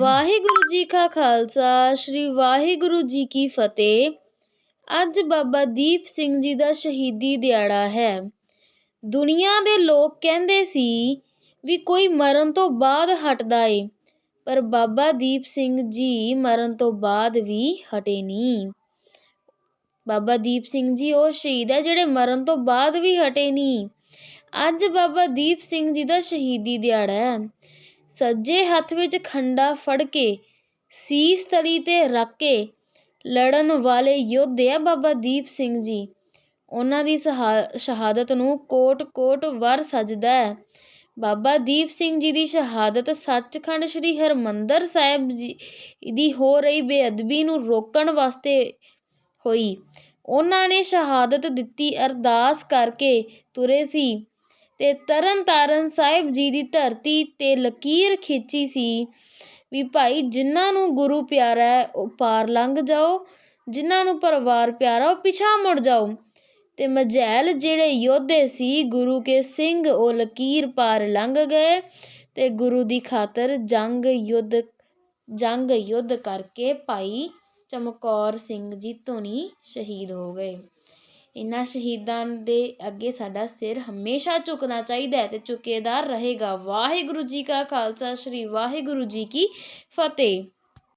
ਵਾਹਿਗੁਰੂ ਜੀ ਕਾ ਖਾਲਸਾ, ਸ੍ਰੀ ਵਾਹਿਗੁਰੂ ਜੀ ਕੀ ਫਤਿਹ। ਅੱਜ ਬਾਬਾ ਦੀਪ ਸਿੰਘ ਜੀ ਦਾ ਸ਼ਹੀਦੀ ਦਿਹਾੜਾ ਹੈ। ਦੁਨੀਆ ਦੇ ਲੋਕ ਕਹਿੰਦੇ ਸੀ ਵੀ ਕੋਈ ਮਰਨ ਤੋਂ ਬਾਅਦ ਹਟਦਾ ਏ, ਪਰ ਬਾਬਾ ਦੀਪ ਸਿੰਘ ਜੀ ਮਰਨ ਤੋਂ ਬਾਅਦ ਵੀ ਹਟੇ ਨਹੀਂ। ਬਾਬਾ ਦੀਪ ਸਿੰਘ ਜੀ ਉਹ ਸ਼ਹੀਦ ਹੈ ਜਿਹੜੇ ਮਰਨ ਤੋਂ ਬਾਅਦ ਵੀ ਹਟੇ ਨਹੀਂ। ਅੱਜ ਬਾਬਾ ਦੀਪ ਸਿੰਘ ਜੀ ਦਾ ਸ਼ਹੀਦੀ ਦਿਹਾੜਾ ਹੈ। ਸੱਜੇ ਹੱਥ ਵਿੱਚ ਖੰਡਾ ਫੜ ਕੇ, ਸੀਸ ਤਲੀ ਤੇ ਰੱਖ ਕੇ ਲੜਨ ਵਾਲੇ ਯੋਧੇ ਆ ਬਾਬਾ ਦੀਪ ਸਿੰਘ ਜੀ। ਉਹਨਾਂ ਦੀ ਸਹਾ- ਸ਼ਹਾਦਤ ਨੂੰ ਕੋਟ-ਕੋਟ ਵਰ ਸਜਦਾ ਹੈ। ਬਾਬਾ ਦੀਪ ਸਿੰਘ ਜੀ ਦੀ ਸ਼ਹਾਦਤ ਸੱਚਖੰਡ ਸ੍ਰੀ ਹਰਮੰਦਰ ਸਾਹਿਬ ਜੀ ਦੀ ਹੋ ਰਹੀ ਬੇਅਦਬੀ ਨੂੰ ਰੋਕਣ ਵਾਸਤੇ ਹੋਈ। ਉਹਨਾਂ ਨੇ ਸ਼ਹਾਦਤ ਦਿੱਤੀ ਅਰਦਾਸ ਕਰਕੇ ਤੁਰੇ ਸੀ। ਅਤੇ ਤਰਨ ਤਾਰਨ ਸਾਹਿਬ ਜੀ ਦੀ ਧਰਤੀ ਤੇ ਲਕੀਰ ਖਿੱਚੀ ਸੀ ਵੀ ਭਾਈ ਜਿਨ੍ਹਾਂ ਨੂੰ ਗੁਰੂ ਪਿਆਰਾ ਉਹ ਪਾਰ ਲੰਘ ਜਾਓ, ਜਿਨ੍ਹਾਂ ਨੂੰ ਪਰਿਵਾਰ ਪਿਆਰਾ, ਉਹ ਪਿਛਾਂ ਮੁੜ ਜਾਓ। ਅਤੇ ਮਝੈਲ ਜਿਹੜੇ ਯੋਧੇ ਸੀ, ਗੁਰੂ ਕੇ ਸਿੰਘ, ਉਹ ਲਕੀਰ ਪਾਰ ਲੰਘ ਗਏ ਅਤੇ ਗੁਰੂ ਦੀ ਖਾਤਰ ਜੰਗ ਯੁੱਧ ਜੰਗ ਯੁੱਧ ਕਰਕੇ ਭਾਈ ਚਮਕੌਰ ਸਿੰਘ ਜੀ ਧੁਨੀ ਸ਼ਹੀਦ ਹੋ ਗਏ। ਇਹਨਾਂ ਸ਼ਹੀਦਾਂ ਦੇ ਅੱਗੇ ਸਾਡਾ ਸਿਰ ਹਮੇਸ਼ਾ ਝੁਕਣਾ ਚਾਹੀਦਾ ਹੈ ਅਤੇ ਝੁਕੇਦਾਰ ਰਹੇਗਾ। ਵਾਹਿਗੁਰੂ ਜੀ ਕਾ ਖਾਲਸਾ, ਸ੍ਰੀ ਵਾਹਿਗੁਰੂ ਜੀ ਕੀ ਫਤਿਹ।